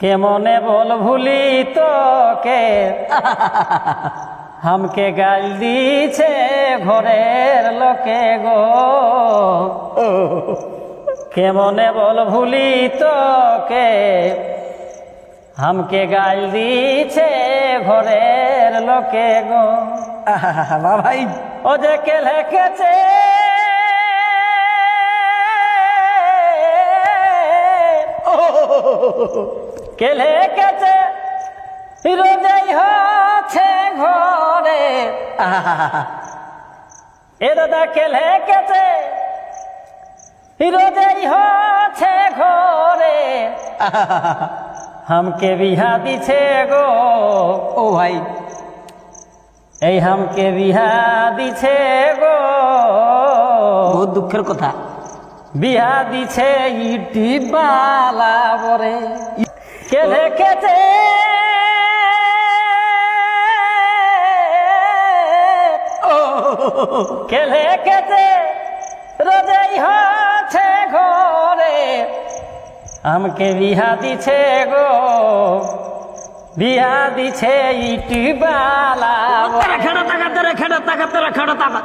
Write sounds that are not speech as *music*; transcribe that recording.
কেমনে বল ভুলি তোকে? হামকে গাল দিছে ঘরের লোকে গো। কেমনে বল ভুলি তোকে? হামকে গাল দিছে ঘরের লোকে গো। ভাই ও যে কে লেখেছে? কে লেখেছে? রোজাই হচ্ছে ঘরে। *laughs* এ দাদা কে লেখেছে? রোজাই হচ্ছে ঘরে। *laughs* হামকে বিহা দিছে গো। ও ভাই এই হামকে বিহা দিছে গো। বহুত দুঃখের কথা। বিহা দিছে ইটি বালা বরে। কে দেখেছে? কে লেখেছে রোজাই হচ্ছে ঘরে। আমকে বিহা দিছে গো বিহা দিছে ইটি বালা। খেড়া টাকা তেরা খেড়া টাকা তেরা খেড়া টাকা